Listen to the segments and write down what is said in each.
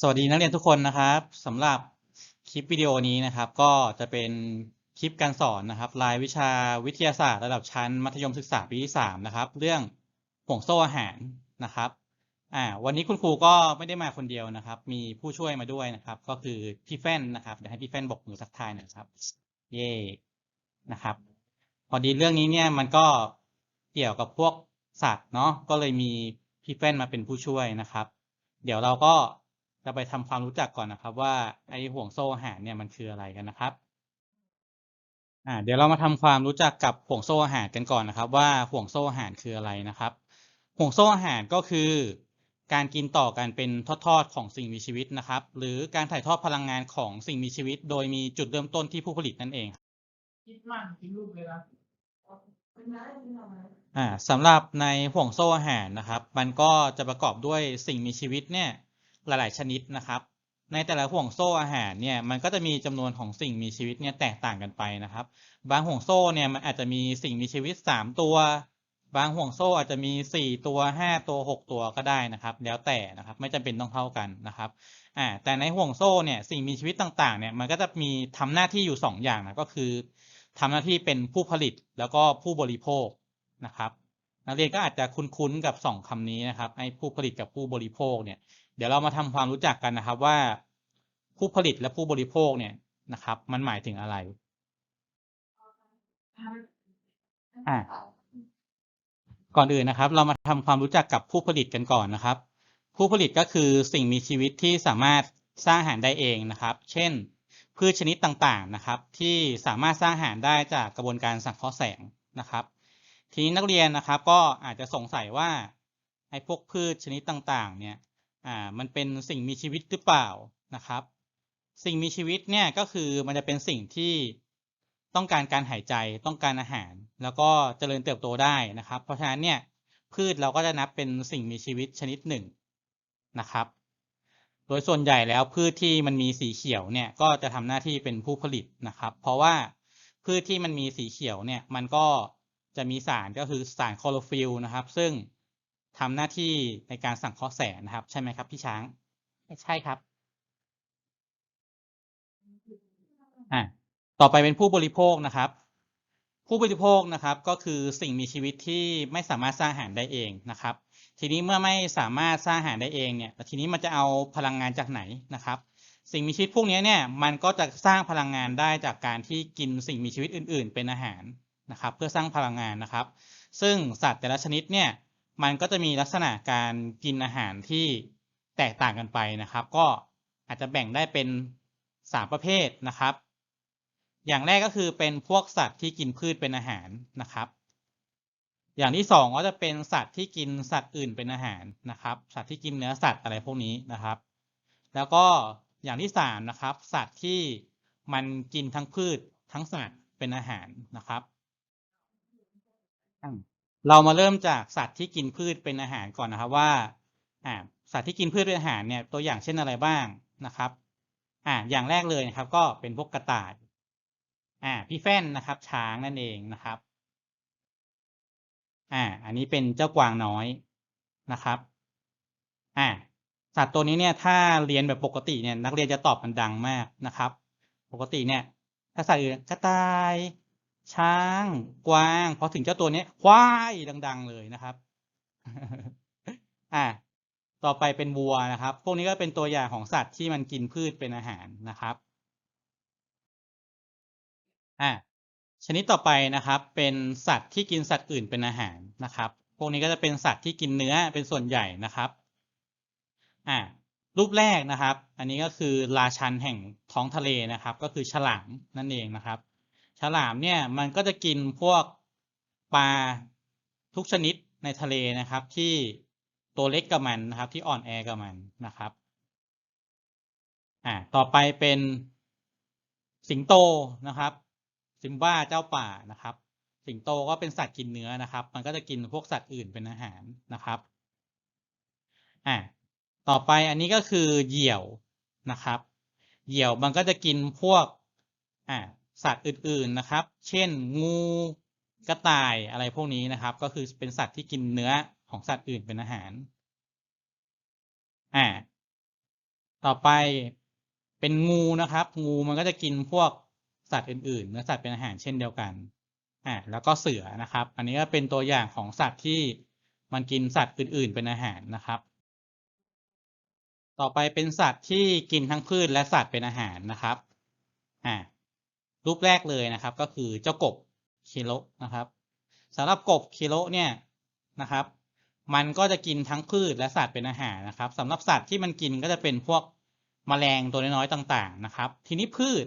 สวัสดีนักเรียนทุกคนนะครับสำหรับคลิปวิดีโอนี้นะครับ ก็จะเป็นคลิปการสอนนะครับ รายวิชาวิทยาศาสตร์ระดับชั้นมัธยมศึกษาปีที่สามนะครับ เรื่องห่วงโซ่อาหารนะครับอ่าวันนี้คุณครูก็ไม่ได้มาคนเดียวนะครับ มีผู้ช่วยมาด้วยนะครับ ก็คือพี่แฟนนะครับเดี๋ยวให้พี่แฟนบอกมือสักทายหน่อยครับเย่นะครับ พอดีเรื่องนี้เนี่ยมันก็เกี่ยวกับพวกสัตว์เนาะก็เลยมีพี่แฟนมาเป็นผู้ช่วยนะครับ เดี๋ยวเราก็จะไปทำความรู้จักก่อนนะครับ ว่าไอ้ห่วงโซ่อาหารเนี่ยมันคืออะไรกันนะครับอ่าเดี๋ยวเรามาทำความรู้จักกับห่วงโซ่อาหารกันก่อนนะครับ ว่าห่วงโซ่อาหารคืออะไรนะครับ ห่วงโซ่อาหารก็คือ การกินต่อกันเป็นทอดๆของสิ่งมีชีวิตนะครับ หรือการถ่ายทอดพลังงานของสิ่งมีชีวิต โดยมีจุดเริ่มต้นที่ผู้ผลิตนั่นเองคิดมากคิดรูปเลยนะ อ่าสำหรับในห่วงโซ่อาหารนะครับ มันก็จะประกอบด้วยสิ่งมีชีวิตเนี่ยหลาย ๆ ชนิดนะครับ ในแต่ละห่วงโซ่อาหารเนี่ยมันก็จะมีจำนวนของสิ่งมีชีวิตเนี่ยแตกต่างกันไปนะครับ บางห่วงโซ่เนี่ยมันอาจจะมีสิ่งมีชีวิตสามตัว บางห่วงโซ่อาจจะมีสี่ตัวห้าตัวหกตัวก็ได้นะครับ แล้วแต่นะครับไม่จำเป็นต้องเท่ากันนะครับอ่าแต่ในห่วงโซ่เนี่ยสิ่งมีชีวิตต่าง ๆ เนี่ยมันก็จะมีทำหน้าที่อยู่สองอย่างนะก็คือ ทำหน้าที่เป็นผู้ผลิตแล้วก็ผู้บริโภคนะครับ นักเรียนก็อาจจะคุ้นๆกับสองคำนี้นะครับไอ้ผู้ผลิตกับผู้บริโภคเนี่ยเดี๋ยวเรามาทำความรู้จักกันนะครับว่า ผู้ผลิตและผู้บริโภคเนี่ยนะครับ มันหมายถึงอะไรอะก่อนอื่นนะครับ เรามาทำความรู้จักกับผู้ผลิตกันก่อนนะครับ ผู้ผลิตก็คือสิ่งมีชีวิตที่สามารถสร้างอาหารได้เองนะครับ เช่น พืชชนิดต่างๆนะครับ ที่สามารถสร้างอาหารได้จากกระบวนการสังเคราะห์แสงนะครับ ทีนี้นักเรียนนะครับก็อาจจะสงสัยว่าไอ้พวกพืชชนิดต่างๆเนี่ยอ่ามันเป็นสิ่งมีชีวิตหรือเปล่านะครับ สิ่งมีชีวิตเนี่ยก็คือมันจะเป็นสิ่งที่ต้องการการหายใจต้องการอาหาร แล้วก็เจริญเติบโตได้นะครับ เพราะฉะนั้นเนี่ยพืชเราก็จะนับเป็นสิ่งมีชีวิตชนิดหนึ่งนะครับ โดยส่วนใหญ่แล้วพืชที่มันมีสีเขียวเนี่ยก็จะทำหน้าที่เป็นผู้ผลิตนะครับ เพราะว่าพืชที่มันมีสีเขียวเนี่ยมันก็จะมีสารก็คือสารคลอโรฟิลล์นะครับ ซึ่งทำหน้าที่ในการสังเคราะห์แสงนะครับ ใช่ไหมครับพี่ช้างใช่ครับอะต่อไปเป็นผู้บริโภคนะครับ ผู้บริโภคนะครับก็คือสิ่งมีชีวิตที่ไม่สามารถสร้างอาหารได้เองนะครับ ทีนี้เมื่อไม่สามารถสร้างอาหารได้เองเนี่ยทีนี้มันจะเอาพลังงานจากไหนนะครับ สิ่งมีชีวิตพวกนี้เนี่ยมันก็จะสร้างพลังงานได้จากการที่กินสิ่งมีชีวิตอื่น ๆ เป็นอาหารนะครับ เพื่อสร้างพลังงานนะครับ ซึ่งสัตว์แต่ละชนิดเนี่ยมันก็จะมีลักษณะการกินอาหารที่แตกต่างกันไปนะครับ ก็อาจจะแบ่งได้เป็นสามประเภทนะครับ อย่างแรกก็คือเป็นพวกสัตว์ที่กินพืชเป็นอาหารนะครับ อย่างที่สองก็จะเป็นสัตว์ที่กินสัตว์อื่นเป็นอาหารนะครับ สัตว์ที่กินเนื้อสัตว์อะไรพวกนี้นะครับ แล้วก็อย่างที่สามนะครับ สัตว์ที่มันกินทั้งพืชทั้งสัตว์เป็นอาหารนะครับ เรามาเริ่มจากสัตว์ที่กินพืชเป็นอาหารก่อนนะครับว่าอ่าสัตว์ที่กินพืชเป็นอาหารเนี่ยตัวอย่างเช่นอะไรบ้างนะครับอ่าอย่างแรกเลยนะครับก็เป็นพวกกระต่ายอ่าพี่แฟ้นนะครับช้างนั่นเองนะครับ อ่า อันนี้เป็นเจ้ากวางน้อยนะครับ อ่า สัตว์ตัวนี้เนี่ย ถ้าเรียนแบบปกติเนี่ย นักเรียนจะตอบกันดังมากนะครับ ปกติเนี่ย ถ้าสัตว์อื่นกระต่าย ช้าง กวางพอถึงเจ้าตัวนี้ควายดัง ๆ เลยนะครับ อ่า ต่อไปเป็นวัวนะครับ พวกนี้ก็เป็นตัวอย่างของสัตว์ที่มันกินพืชเป็นอาหารนะครับ อ่า ชนิดต่อไปนะครับ เป็นสัตว์ที่กินสัตว์อื่นเป็นอาหารนะครับ พวกนี้ก็จะเป็นสัตว์ที่กินเนื้อเป็นส่วนใหญ่นะครับอ่ารูปแรกนะครับ อันนี้ก็คือราชันแห่งท้องทะเลนะครับ ก็คือฉลามนั่นเองนะครับ ฉลามเนี่ยมันก็จะกินพวกปลาทุกชนิดในทะเลนะครับ ที่ตัวเล็กกับมันนะครับ ที่อ่อนแอกับมันนะครับอ่าต่อไปเป็นสิงโตนะครับ ซิมบ้าเจ้าป่านะครับ สิงโตก็เป็นสัตว์กินเนื้อนะครับ มันก็จะกินพวกสัตว์อื่นเป็นอาหารนะครับอ่าต่อไปอันนี้ก็คือเหยี่ยวนะครับ เหยี่ยวมันก็จะกินพวกอ่าสัตว์อื่นๆนะครับ เช่นงูกระต่ายอะไรพวกนี้นะครับ ก็คือเป็นสัตว์ที่กินเนื้อของสัตว์อื่นเป็นอาหารอ่าต่อไปเป็นงูนะครับ งูมันก็จะกินพวก สัตว์อื่นๆเนื้อสัตว์เป็นอาหารเช่นเดียวกันอ่าแล้วก็เสือนะครับ อันนี้ก็เป็นตัวอย่างของสัตว์ที่มันกินสัตว์อื่น ๆ เป็นอาหารนะครับ ต่อไปเป็นสัตว์ที่กินทั้งพืชและสัตว์เป็นอาหารนะครับอ่ารูปแรกเลยนะครับ ก็คือเจ้ากบคิโลนะครับสำหรับกบคิโลเนี่ยนะครับ มันก็จะกินทั้งพืชและสัตว์เป็นอาหารนะครับสำหรับสัตว์ที่มันกินก็จะเป็นพวกแมลงตัวน้อยๆต่าง ๆ นะครับ ทีนี้พืช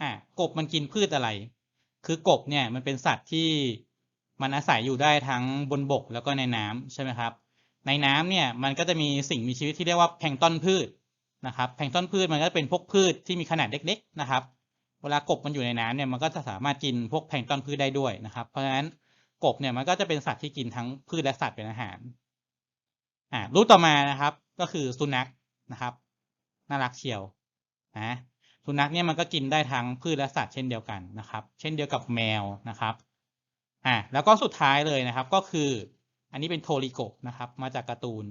อ่ากบมันกินพืชอะไร คือกบเนี่ยมันเป็นสัตว์ที่มันอาศัยอยู่ได้ทั้งบนบกแล้วก็ในน้ำใช่ไหมครับ ในน้ำเนี่ยมันก็จะมีสิ่งมีชีวิตที่เรียกว่าแพลงต้นพืชนะครับ แพลงต้นพืชมันก็เป็นพวกพืชที่มีขนาดเล็กๆนะครับ เวลากบมันอยู่ในน้ำเนี่ยมันก็จะสามารถกินพวกแพลงต้นพืชได้ด้วยนะครับ เพราะฉะนั้นกบเนี่ยมันก็จะเป็นสัตว์ที่กินทั้งพืชและสัตว์เป็นอาหาร อ่ารูปต่อมานะครับ ก็คือสุนัขนะครับ น่ารักเชียวนะ สุนัขเนี่ยมันก็กินได้ทั้งพืชและสัตว์เช่นเดียวกันนะครับ เช่นเดียวกับแมวนะครับอ่าแล้วก็สุดท้ายเลยนะครับก็คือ อันนี้เป็นโทริโกะนะครับ มาจากการ์ตูน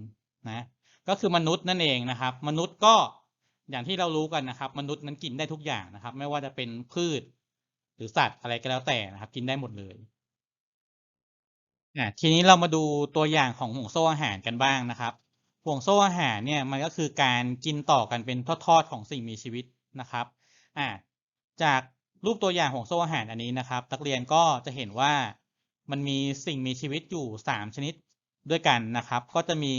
นะก็คือมนุษย์นั่นเองนะครับ มนุษย์ก็อย่างที่เรารู้กันนะครับ มนุษย์นั้นกินได้ทุกอย่างนะครับ ไม่ว่าจะเป็นพืช หรือสัตว์อะไรก็แล้วแต่นะครับ กินได้หมดเลยอ่าทีนี้เรามาดูตัวอย่างของห่วงโซ่อาหารกันบ้างนะครับห่วงโซ่อาหารเนี่ยมันก็คือการกินต่อกันเป็นทอดๆของสิ่งมีชีวิต นะครับอ่าจากรูปตัวอย่างห่วงโซ่อาหารอันนี้นะครับนักเรียนก็จะเห็นว่ามันมีสิ่งมีชีวิตอยู่สามชนิดด้วยกันนะครับ ก็จะมี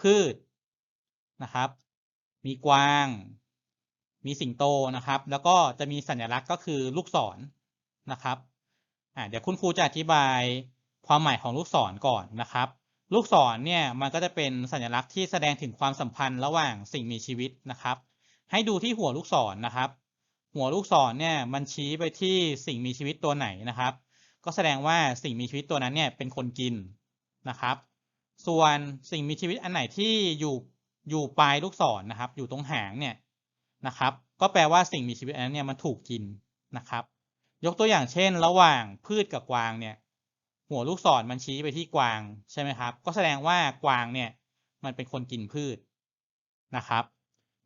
พืชนะครับ มีกวาง มีสิงโตนะครับ แล้วก็จะมีสัญลักษณ์ก็คือลูกศรนะครับอ่าเดี๋ยวคุณครูจะอธิบายความหมายของลูกศรก่อนนะครับ ลูกศรเนี่ยมันก็จะเป็นสัญลักษณ์ที่แสดงถึงความสัมพันธ์ระหว่างสิ่งมีชีวิตนะครับ ให้ดูที่หัวลูกศรนะครับ หัวลูกศรเนี่ยมันชี้ไปที่สิ่งมีชีวิตตัวไหนนะครับ ก็แสดงว่าสิ่งมีชีวิตตัวนั้นเนี่ยเป็นคนกินนะครับ ส่วนสิ่งมีชีวิตอันไหนที่อยู่อยู่ปลายลูกศรนะครับ อยู่ตรงหางเนี่ยนะครับ ก็แปลว่าสิ่งมีชีวิตอันนั้นเนี่ยมันถูกกินนะครับ ยกตัวอย่างเช่น ระหว่างพืชกับกวางเนี่ย หัวลูกศรมันชี้ไปที่กวางใช่ไหมครับ ก็แสดงว่ากวางเนี่ยมันเป็นคนกินพืชนะครับ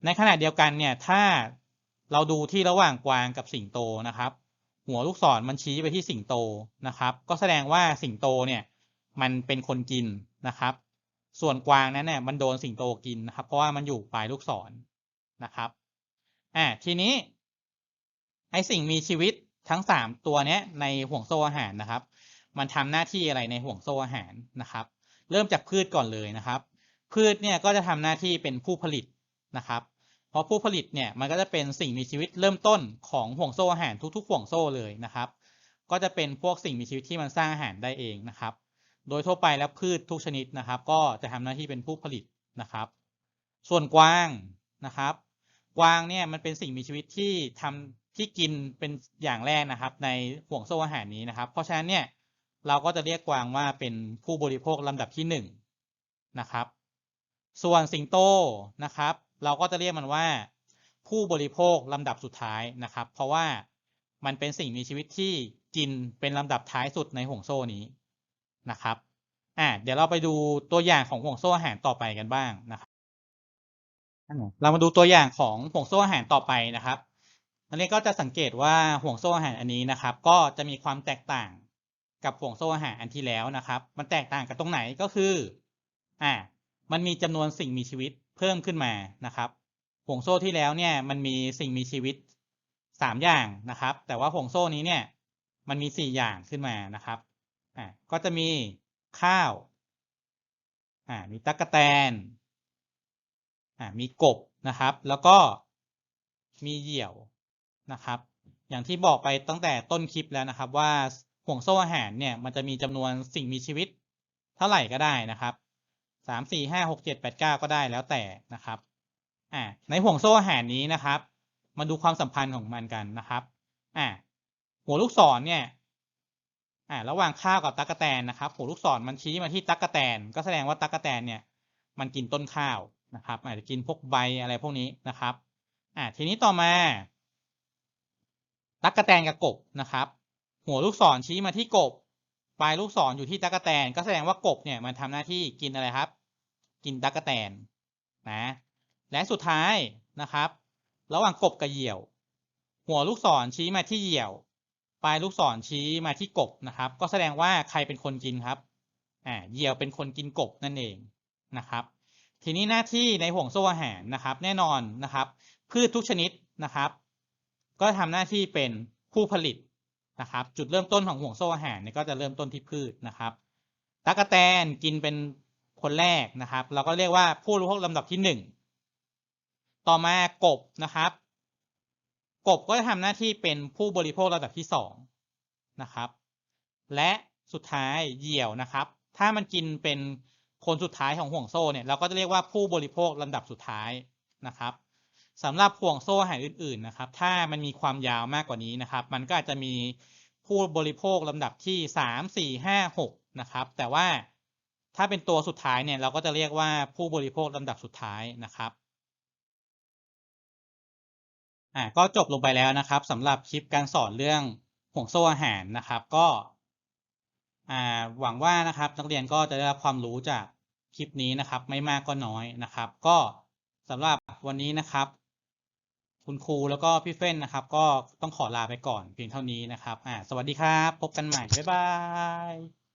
ในขณะเดียวกันเนี่ยถ้าเราดูที่ระหว่างกวางกับสิงโตนะครับ หัวลูกศรมันชี้ไปที่สิงโตนะครับ ก็แสดงว่าสิงโตเนี่ยมันเป็นคนกินนะครับ ส่วนกวางนั้นเนี่ยมันโดนสิงโตกินนะครับ เพราะว่ามันอยู่ปลายลูกศรนะครับอ่าทีนี้ไอสิ่งมีชีวิตทั้งสามตัวเนี้ยในห่วงโซ่อาหารนะครับ มันทำหน้าที่อะไรในห่วงโซ่อาหารนะครับ เริ่มจากพืชก่อนเลยนะครับ พืชเนี่ยก็จะทำหน้าที่เป็นผู้ผลิต นะครับ เพราะผู้ผลิตเนี่ยมันก็จะเป็นสิ่งมีชีวิตเริ่มต้นของห่วงโซ่อาหารทุกๆห่วงโซ่เลยนะครับ ก็จะเป็นพวกสิ่งมีชีวิตที่มันสร้างอาหารได้เองนะครับ โดยทั่วไปแล้วพืชทุกชนิดนะครับ ก็จะทำหน้าที่เป็นผู้ผลิตนะครับ ส่วนกวางนะครับ กวางเนี่ยมันเป็นสิ่งมีชีวิตที่ทำที่กินเป็นอย่างแรกนะครับ ในห่วงโซ่อาหารนี้นะครับ เพราะฉะนั้นเนี่ยเราก็จะเรียกกวางว่าเป็นผู้บริโภคลำดับที่หนึ่งนะครับ ส่วนสิงโตนะครับ เราก็จะเรียกมันว่า ผู้บริโภคลำดับสุดท้ายนะครับ เพราะว่ามันเป็นสิ่งมีชีวิตที่กินเป็นลำดับท้ายสุดในห่วงโซ่นี้นะครับอ่าเดี๋ยวเราไปดูตัวอย่างของห่วงโซ่อาหารต่อไปกันบ้างนะครับเรามาดูตัวอย่างของห่วงโซ่อาหารต่อไปนะครับอันนี้ก็จะสังเกตว่าห่วงโซ่อาหารอันนี้นะครับ ก็จะมีความแตกต่างกับห่วงโซ่อาหารอันที่แล้วนะครับ มันแตกต่างกันตรงไหนก็คืออ่ามันมีจำนวนสิ่งมีชีวิต เพิ่มขึ้นมานะครับห่วงโซ่ที่แล้วเนี่ยมันมีสิ่งมีชีวิตสามอย่างนะครับ แต่ว่าห่วงโซ่นี้เนี่ยมันมีสี่อย่างขึ้นมานะครับอ่าก็จะมีข้าวอ่ามีตั๊กแตนอ่ามีกบนะครับ แล้วก็มีเหยี่ยวนะครับ อย่างที่บอกไปตั้งแต่ต้นคลิปแล้วนะครับว่าห่วงโซ่อาหารเนี่ยมันจะมีจำนวนสิ่งมีชีวิต เท่าไหร่ก็ได้นะครับ สามสี่ห้าหกเจ็ดแปดเก้าก็ได้แล้วแต่นะครับอ่าในห่วงโซ่อาหารนี้นะครับ มาดูความสัมพันธ์ของมันกันนะครับอ่าหัวลูกศรเนี่ยอ่าระหว่างข้าวกับตั๊กแตนนะครับหัวลูกศรมันชี้มาที่ตั๊กแตน ก็แสดงว่าตั๊กแตนเนี่ย มันกินต้นข้าวนะครับ อาจจะกินพวกใบอะไรพวกนี้นะครับอ่าทีนี้ต่อมาตั๊กแตนกับกบนะครับ หัวลูกศรชี้มาที่กบปลายลูกศรอยู่ที่ตั๊กแตนก็แสดงว่ากบเนี่ยมันทำหน้าที่กินอะไรครับ กินตั๊กแตนนะและสุดท้ายนะครับ ระหว่างกบกับเหยี่ยว หัวลูกศรชี้มาที่เหยี่ยว ปลายลูกศรชี้มาที่กบนะครับ ก็แสดงว่าใครเป็นคนกินครับอ่าเหยี่ยวเป็นคนกินกบนั่นเองนะครับ ทีนี้หน้าที่ในห่วงโซ่อาหารนะครับ แน่นอนนะครับ พืชทุกชนิดนะครับ ก็ทำหน้าที่เป็นผู้ผลิตนะครับ จุดเริ่มต้นของห่วงโซ่อาหารเนี่ยก็จะเริ่มต้นที่พืชนะครับตั๊กแตนกินเป็น คนแรกนะครับ เราก็เรียกว่าผู้รู้พวกลำดับที่หนึ่งต่อมากบนะครับ กบก็จะทำหน้าที่เป็นผู้บริโภคระดับที่สองนะครับ และสุดท้ายเหยี่ยวนะครับ ถ้ามันกินเป็นคนสุดท้ายของห่วงโซ่เนี่ยเราก็จะเรียกว่าผู้บริโภคลำดับสุดท้ายนะครับสำหรับห่วงโซ่อาหารอื่นๆนะครับ ถ้ามันมีความยาวมากกว่านี้นะครับ มันก็อาจจะมีผู้บริโภคลำดับที่สามสี่ห้าหกนะครับ แต่ว่า ถ้าเป็นตัวสุดท้ายเนี่ยเราก็จะเรียกว่าผู้บริโภคลำดับสุดท้ายนะครับอ่าก็จบลงไปแล้วนะครับสำหรับคลิปการสอนเรื่องห่วงโซ่อาหารนะครับ ก็อ่าหวังว่านะครับนักเรียนก็จะได้รับความรู้จากคลิปนี้นะครับ ไม่มากก็น้อยนะครับ ก็สำหรับวันนี้นะครับ คุณครูแล้วก็พี่เฟ้นนะครับ ก็ต้องขอลาไปก่อนเพียงเท่านี้นะครับอ่าสวัสดีครับ พบกันใหม่ บ๊ายบาย